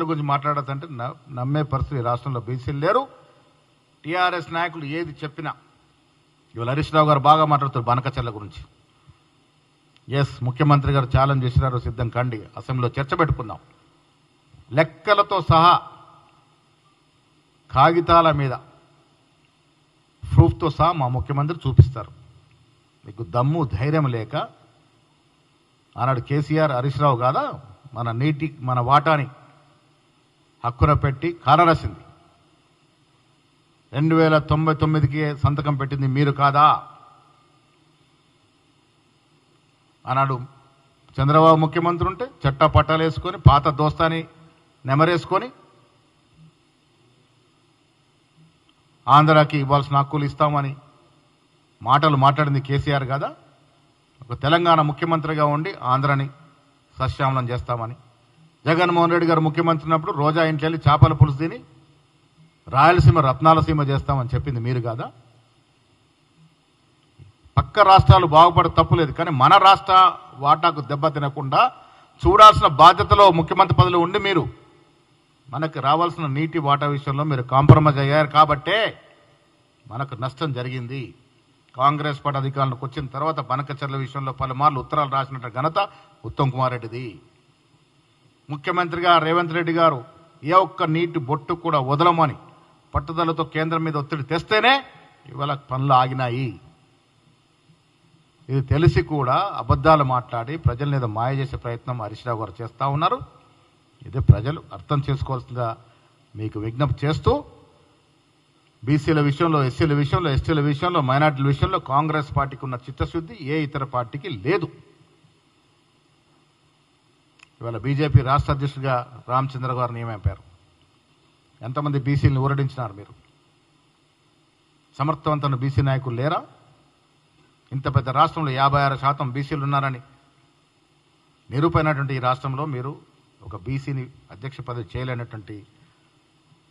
గురించి మాట్లాడదంటే నమ్మే పరిస్థితి రాష్ట్రంలో బీసీలు లేరు. టీఆర్ఎస్ నాయకులు ఏది చెప్పినా ఇవాళ హరీష్ రావు గారు బాగా మాట్లాడుతారు బనకచర్ల గురించి. ఎస్ ముఖ్యమంత్రి గారు ఛాలెంజ్ చేసినారు సిద్ధం కండి. అసెంబ్లీలో చర్చ పెట్టుకుందాం. లెక్కలతో సహా కాగితాల మీద ప్రూఫ్తో సహా మా ముఖ్యమంత్రి చూపిస్తారు. మీకు దమ్ము ధైర్యం లేక ఆనాడు కేసీఆర్ హరీష్ రావు కాదా? మన నీటి మన వాటాని హక్కున పెట్టి కాలరాసింది రెండు వేల తొంభై తొమ్మిదికి సంతకం పెట్టింది మీరు కాదా? ఆనాడు చంద్రబాబు ముఖ్యమంత్రి ఉంటే చట్ట పట్టాలు వేసుకొని పాత దోస్తాని నెమరేసుకొని ఆంధ్రాకి ఇవ్వాల్సిన హక్కులు ఇస్తామని మాటలు మాట్లాడింది కేసీఆర్ కదా? ఒక తెలంగాణ ముఖ్యమంత్రిగా ఉండి ఆంధ్రాని సస్యామలం చేస్తామని జగన్మోహన్ రెడ్డి గారు ముఖ్యమంత్రి ఉన్నప్పుడు రోజా ఇంట్లో వెళ్ళి చేపల పులుసు తిని రాయలసీమ రత్నాలసీమ చేస్తామని చెప్పింది మీరు కాదా? పక్క రాష్ట్రాలు బాగుపడే తప్పులేదు కానీ మన రాష్ట్ర వాటాకు దెబ్బ తినకుండా చూడాల్సిన బాధ్యతలో ముఖ్యమంత్రి పదవిలో ఉండి మీరు మనకు రావాల్సిన నీటి వాటా విషయంలో మీరు కాంప్రమైజ్ అయ్యారు కాబట్టే మనకు నష్టం జరిగింది. కాంగ్రెస్ పార్టీ అధికారులకు వచ్చిన తర్వాత బనకచర్ల విషయంలో పలుమార్లు ఉత్తరాలు రాసినట్టు ఘనత ఉత్తమ్ కుమార్ రెడ్డిది. ముఖ్యమంత్రిగా రేవంత్ రెడ్డి గారు ఏ ఒక్క నీటి బొట్టు కూడా వదలమని పట్టుదలతో కేంద్రం మీద ఒత్తిడి తెస్తేనే ఇవాళ పనులు ఆగినాయి. ఇది తెలిసి కూడా అబద్ధాలు మాట్లాడి ప్రజల మీద మాయ చేసే ప్రయత్నం హరీష్ రావు గారు చేస్తూ ఉన్నారు. ఇది ప్రజలు అర్థం చేసుకోవాల్సిందిగా మీకు విజ్ఞప్తి చేస్తూ బీసీల విషయంలో ఎస్సీల విషయంలో ఎస్టీల విషయంలో మైనార్టీల విషయంలో కాంగ్రెస్ పార్టీకి ఉన్న చిత్తశుద్ధి ఏ ఇతర పార్టీకి లేదు. ఇవాళ బీజేపీ రాష్ట్ర అధ్యక్షుడిగా రామచంద్ర గారు నియమింపారు ఎంతమంది బీసీలను ఊరడించినారు మీరు? సమర్థవంతమైన బీసీ నాయకులు లేరా? ఇంత పెద్ద రాష్ట్రంలో యాభై ఆరు శాతం బీసీలు ఉన్నారని నిరూపైనటువంటి ఈ రాష్ట్రంలో మీరు ఒక బీసీని అధ్యక్ష పదవి చేయలేనటువంటి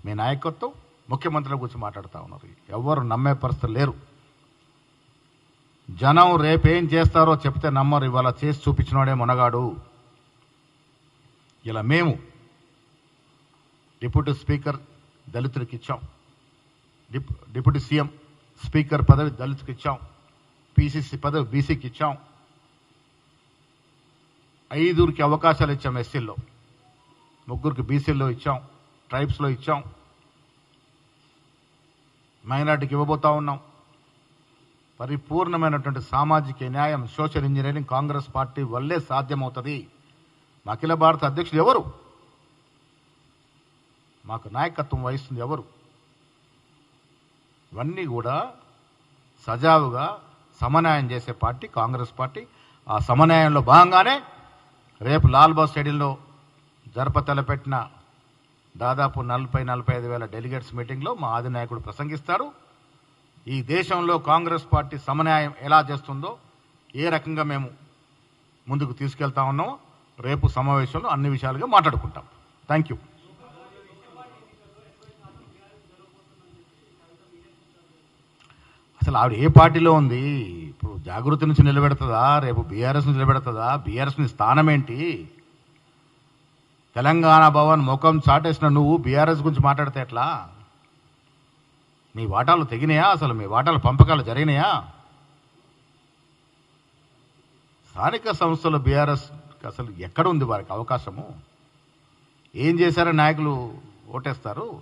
మీ నాయకత్వం ముఖ్యమంత్రుల గురించి మాట్లాడుతూ ఉన్నారు. ఎవరు నమ్మే పరిస్థితులు లేరు. జనం రేపేం చేస్తారో చెప్తే నమ్మరు. ఇవాళ చేసి చూపించినోడే మునగాడు. ఇలా మేము డిప్యూటీ స్పీకర్ దళితులకు ఇచ్చాం. డిప్ డిప్యూటీ సీఎం స్పీకర్ పదవి దళితులకు ఇచ్చాం. పీసీసీ పదవి బీసీకి ఇచ్చాం. ఐదుగురికి అవకాశాలు ఇచ్చాం ఎస్సీల్లో. ముగ్గురికి బీసీల్లో ఇచ్చాం. ట్రైబ్స్లో ఇచ్చాం. మైనార్టీకి ఇవ్వబోతా ఉన్నాం. పరిపూర్ణమైనటువంటి సామాజిక న్యాయం సోషల్ ఇంజనీరింగ్ కాంగ్రెస్ పార్టీ వల్లే సాధ్యమవుతుంది. మా అఖిల భారత అధ్యక్షుడు ఎవరు? మాకు నాయకత్వం వహిస్తుంది ఎవరు? ఇవన్నీ కూడా సజావుగా సమన్వయం చేసే పార్టీ కాంగ్రెస్ పార్టీ. ఆ సమన్వయంలో భాగంగానే రేపు లాల్బాగ్ స్టేడియంలో జరప తలపెట్టిన దాదాపు నలభై నలభై ఐదు వేల డెలిగేట్స్ మీటింగ్లో మా ఆదినాయకుడు ప్రసంగిస్తాడు. ఈ దేశంలో కాంగ్రెస్ పార్టీ సమన్యాయం ఎలా చేస్తుందో ఏ రకంగా మేము ముందుకు తీసుకెళ్తా ఉన్నామో రేపు సమావేశంలో అన్ని విషయాలుగా మాట్లాడుకుంటాం. థ్యాంక్ యూ అసలు ఆవిడ ఏ పార్టీలో ఉంది? ఇప్పుడు జాగృతి నుంచి నిలబెడుతుందా? రేపు బీఆర్ఎస్ నుంచి నిలబెడుతుందా? బీఆర్ఎస్ నీ స్థానం ఏంటి? తెలంగాణ భవన్ ముఖం చాటేసిన నువ్వు బీఆర్ఎస్ గురించి మాట్లాడితే ఎట్లా? నీ వాటాలు తెగినాయా? అసలు మీ వాటాలు పంపకాలు జరిగినాయా? స్థానిక సంస్థలు బీఆర్ఎస్ అసలు ఎక్కడ ఉంది వారికి అవకాశము? ఏం చేశారో నాయకులు ఓటేస్తారు?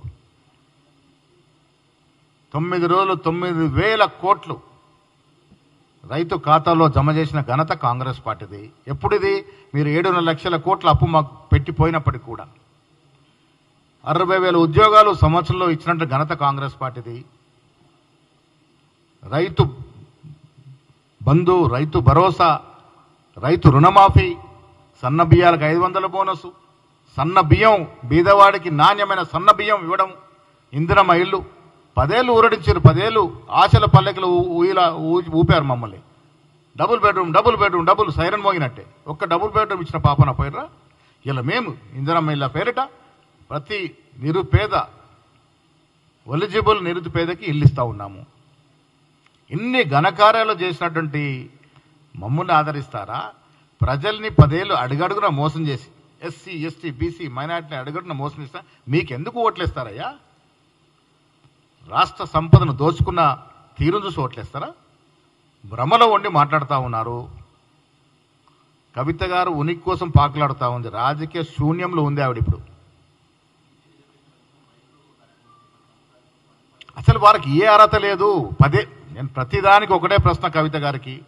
తొమ్మిది రోజులు తొమ్మిది వేల కోట్లు రైతు ఖాతాలో జమ చేసిన ఘనత కాంగ్రెస్ పార్టీది. ఎప్పుడిది? మీరు ఏడున్నర లక్షల కోట్ల అప్పు మాకు పెట్టిపోయినప్పటికీ కూడా. అరవై వేల ఉద్యోగాలు సంవత్సరంలో ఇచ్చినట్టు ఘనత కాంగ్రెస్ పార్టీది. రైతు బంధు రైతు భరోసా రైతు రుణమాఫీ సన్న బియ్యాలకు ఐదు వందల బోనసు సన్న బియ్యం బీదవాడికి నాణ్యమైన సన్న బియ్యం ఇవ్వడం ఇందిరమ్మ ఇల్లు. పదేళ్ళు ఊరడించారు పదేళ్ళు ఆశల పల్లెకలు ఊయిలా ఊపారు మమ్మల్ని. Double bedroom double bedroom double siren మోగినట్టే. ఒక్క డబుల్ బెడ్రూమ్ ఇచ్చిన పాపన పోయినరా ఇలా మేము ఇందిరమ్మ ఇళ్ళ పేరిట ప్రతి నిరుపేద ఎలిజిబుల్ నిరుపేదకి ఇల్లు ఇస్తూ ఉన్నాము. ఇన్ని ఘనకార్యాలు చేసినటువంటి మమ్మల్ని ఆదరిస్తారా? ప్రజల్ని పదేళ్ళు అడుగడుగున మోసం చేసి ఎస్సీ ఎస్టీ బీసీ మైనార్టీని అడుగడుగున మోసం చేసిన మీకు ఎందుకు ఓట్లేస్తారయ్యా? రాష్ట్ర సంపదను దోచుకున్న తీరు చూసి ఓట్లేస్తారా? భ్రమలో ఉండి మాట్లాడుతూ ఉన్నారు. కవిత గారు ఉనికి కోసం పాకులాడుతూ ఉంది. రాజకీయ శూన్యంలో ఉంది ఆవిడ ఇప్పుడు. అసలు వారికి ఏ అర్హత లేదు. పదే నేను ప్రతిదానికి ఒకటే ప్రశ్న కవిత గారికి.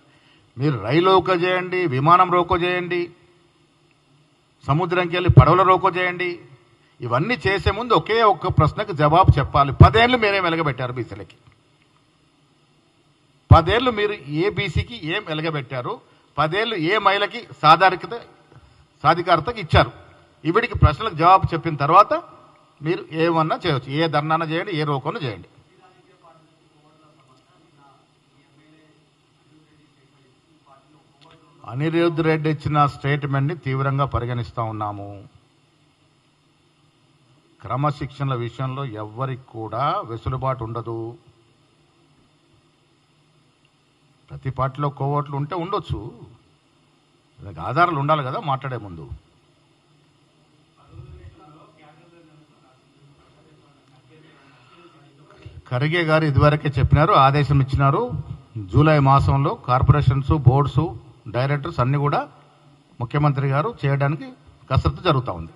మీరు రైలు రోకో చేయండి విమానం రోకో చేయండి సముద్రంకి వెళ్ళి పడవల రోకో చేయండి. ఇవన్నీ చేసే ముందు ఒకే ఒక్క ప్రశ్నకు జవాబు చెప్పాలి. పదేళ్ళు మీరేం వెలగబెట్టారు బీసీలకి. పదేళ్ళు మీరు ఏ బీసీకి ఏం వెలగబెట్టారు? పదేళ్ళు ఏ మహిళకి సాధారికత సాధికారతకి ఇచ్చారు? ఇవిడికి ప్రశ్నలకు జవాబు చెప్పిన తర్వాత మీరు ఏమన్నా చేయవచ్చు ఏ ధర్నాన చేయండి ఏ రోకోన చేయండి. అనిరుద్ధ్ రెడ్డి ఇచ్చిన స్టేట్మెంట్ని తీవ్రంగా పరిగణిస్తూ ఉన్నాము. క్రమశిక్షణల విషయంలో ఎవ్వరికి కూడా వెసులుబాటు ఉండదు. ప్రతి పార్టీలో కోవట్లు ఉంటే ఉండొచ్చు. దానికి ఆధారాలు ఉండాలి కదా మాట్లాడే ముందు. ఖర్గే గారు ఇదివరకే చెప్పినారు ఆదేశం ఇచ్చినారు. జూలై మాసంలో కార్పొరేషన్స్ బోర్డ్స్ డైరెక్టర్స్ అన్నీ కూడా ముఖ్యమంత్రి గారు చేయడానికి కసరత్తు జరుగుతూ ఉంది.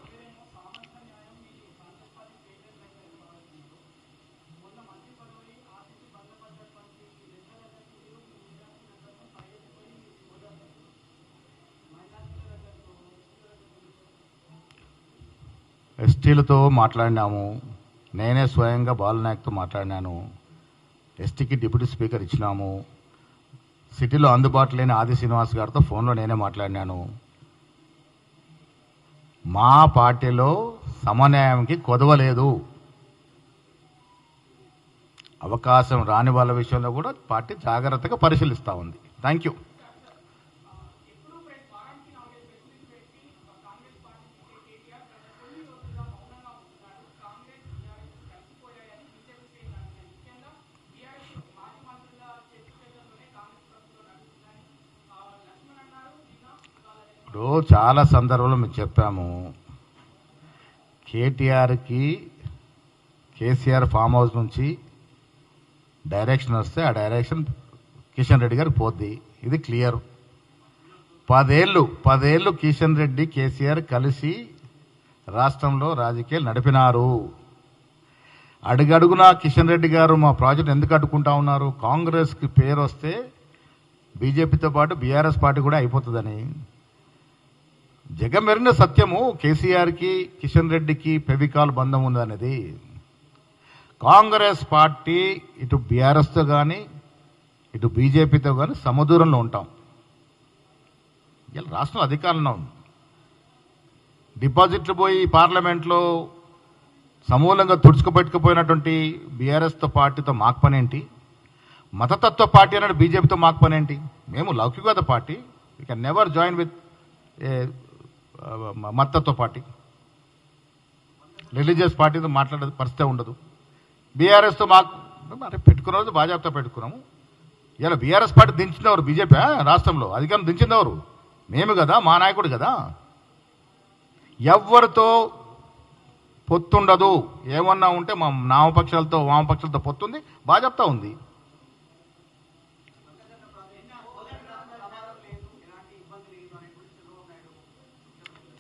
ఎస్టీలతో మాట్లాడినాము. నేనే స్వయంగా బాలనాయక్తో మాట్లాడినాను. ఎస్టీకి డిప్యూటీ స్పీకర్ ఇచ్చినాము. సిటీలో అందుబాటులో లేని ఆది శ్రీనివాస్ గారితో ఫోన్లో నేనే మాట్లాడినాను. మా పార్టీలో సమన్యాయంకి కొదవలేదు అవకాశం రాని వాళ్ళ విషయంలో కూడా పార్టీ జాగ్రత్తగా పరిశీలిస్తూ ఉంది. థ్యాంక్ యూ ఇప్పుడు చాలా సందర్భంలో మేము చెప్పాము. కేటీఆర్కి కేసీఆర్ ఫామ్ హౌస్ నుంచి డైరెక్షన్ వస్తే ఆ డైరెక్షన్ కిషన్ రెడ్డి గారికి పోద్ది. ఇది క్లియర్. పదేళ్ళు పదేళ్ళు కిషన్ రెడ్డి కేసీఆర్ కలిసి రాష్ట్రంలో రాజకీయాలు నడిపినారు. అడుగడుగునా కిషన్ రెడ్డి గారు మా ప్రాజెక్ట్ ఎందుకు అడ్డుకుంటా ఉన్నారు? కాంగ్రెస్కి పేరు వస్తే బీజేపీతో పాటు బీఆర్ఎస్ పార్టీ కూడా అయిపోతుందని. జగమెరిన సత్యము కేసీఆర్కి కిషన్ రెడ్డికి ఫెవికాల్ బంధం ఉందనేది. కాంగ్రెస్ పార్టీ ఇటు బీఆర్ఎస్తో కానీ ఇటు బీజేపీతో కానీ సమదూరంలో ఉంటాం. ఇలా రాష్ట్రం అధికారంలో ఉంది. డిపాజిట్లు పోయి పార్లమెంట్లో సమూలంగా తుడుచుకుపెట్టుకుపోయినటువంటి బీఆర్ఎస్తో పార్టీతో మాకు పనేంటి? మతతత్వ పార్టీ అన్నాడు బీజేపీతో మాకు పనేంటి? మేము లౌకికవాద party. You can never join with మత్తతో party. Religious పార్టీతో మాట్లాడే పరిస్థితి ఉండదు. బీఆర్ఎస్తో మాకు మరి పెట్టుకున్న రోజు భాజపాతో పెట్టుకున్నాము. ఇలా బీఆర్ఎస్ పార్టీ దించినవారు బీజేపీ రాష్ట్రంలో. అధికారం దించిందెవరు మేము కదా మా నాయకుడు కదా. ఎవరితో పొత్తుండదు. ఏమన్నా ఉంటే మా నామపక్షాలతో వామపక్షాలతో పొత్తుంది భాజపా ఉంది.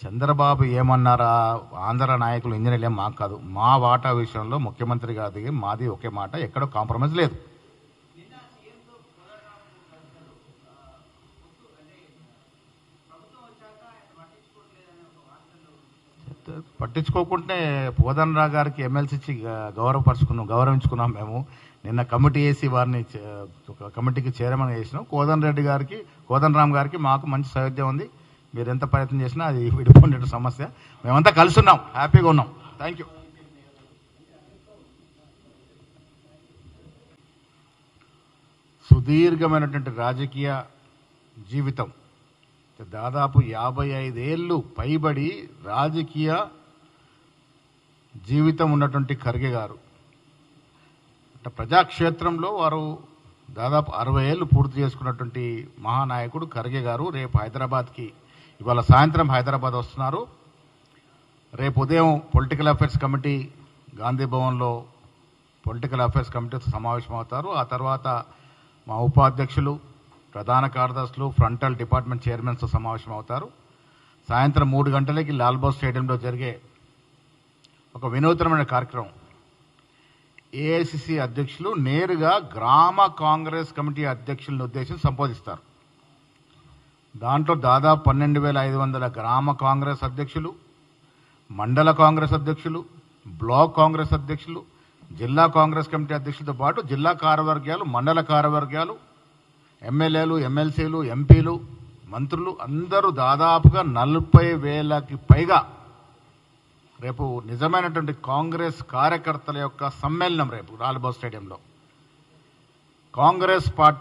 చంద్రబాబు ఏమన్నారా? ఆంధ్ర నాయకులు ఇంజనీర్లు ఏం మాకు కాదు. మా వాటా విషయంలో ముఖ్యమంత్రి గారిది మాది ఒకే మాట ఎక్కడో కాంప్రమైజ్ లేదు. పట్టించుకోకుంటే పోదనరా గారికి ఎమ్మెల్సీ ఇచ్చి గౌరవపరుచుకున్నాం గౌరవించుకున్నాం మేము. నిన్న కమిటీ వేసి వారిని చే- ఒక కమిటీకి చేరమని చేసినాం. కోదన్ రెడ్డి గారికి కోదన్ రామ్ గారికి మాకు మంచి సౌద్యం ఉంది. మీరు ఎంత ప్రయత్నం చేసినా అది విడిపోయిన సమస్య. మేమంతా కలిసి ఉన్నాం హ్యాపీగా ఉన్నాం. థ్యాంక్ యూ సుదీర్ఘమైనటువంటి రాజకీయ జీవితం. దాదాపు యాభై ఐదేళ్ళు పైబడి రాజకీయ జీవితం ఉన్నటువంటి ఖర్గే గారు. అంటే ప్రజాక్షేత్రంలో వారు దాదాపు అరవై ఏళ్ళు పూర్తి చేసుకున్నటువంటి మహానాయకుడు ఖర్గే గారు రేపు హైదరాబాద్కి ఇవాళ సాయంత్రం హైదరాబాద్ వస్తున్నారు. రేపు ఉదయం పొలిటికల్ అఫైర్స్ కమిటీ గాంధీ భవన్లో పొలిటికల్ అఫైర్స్ కమిటీతో సమావేశం అవుతారు ఆ తర్వాత మా ఉపాధ్యక్షులు ప్రధాన కార్యదర్శులు ఫ్రంటల్ డిపార్ట్మెంట్ చైర్మన్స్తో సమావేశం అవుతారు సాయంత్రం మూడు గంటలకి లాల్బాగ్ స్టేడియంలో జరిగే ఒక వినూత్నమైన కార్యక్రమం. ఏఐసిసి అధ్యక్షులు నేరుగా గ్రామ కాంగ్రెస్ కమిటీ అధ్యక్షులను ఉద్దేశించి సంబోధిస్తారు. దాంట్లో దాదాపు పన్నెండు వేల ఐదు వందల గ్రామ కాంగ్రెస్ అధ్యక్షులు మండల కాంగ్రెస్ అధ్యక్షులు బ్లాక్ కాంగ్రెస్ అధ్యక్షులు జిల్లా కాంగ్రెస్ కమిటీ అధ్యక్షులతో పాటు జిల్లా కార్యవర్గాలు మండల కార్యవర్గాలు ఎమ్మెల్యేలు ఎమ్మెల్సీలు ఎంపీలు మంత్రులు అందరూ దాదాపుగా నలభై వేలకి పైగా రేపు నిజమైనటువంటి కాంగ్రెస్ కార్యకర్తల యొక్క సమ్మేళనం రేపు లాల్బాగ్ స్టేడియంలో. కాంగ్రెస్ పార్టీ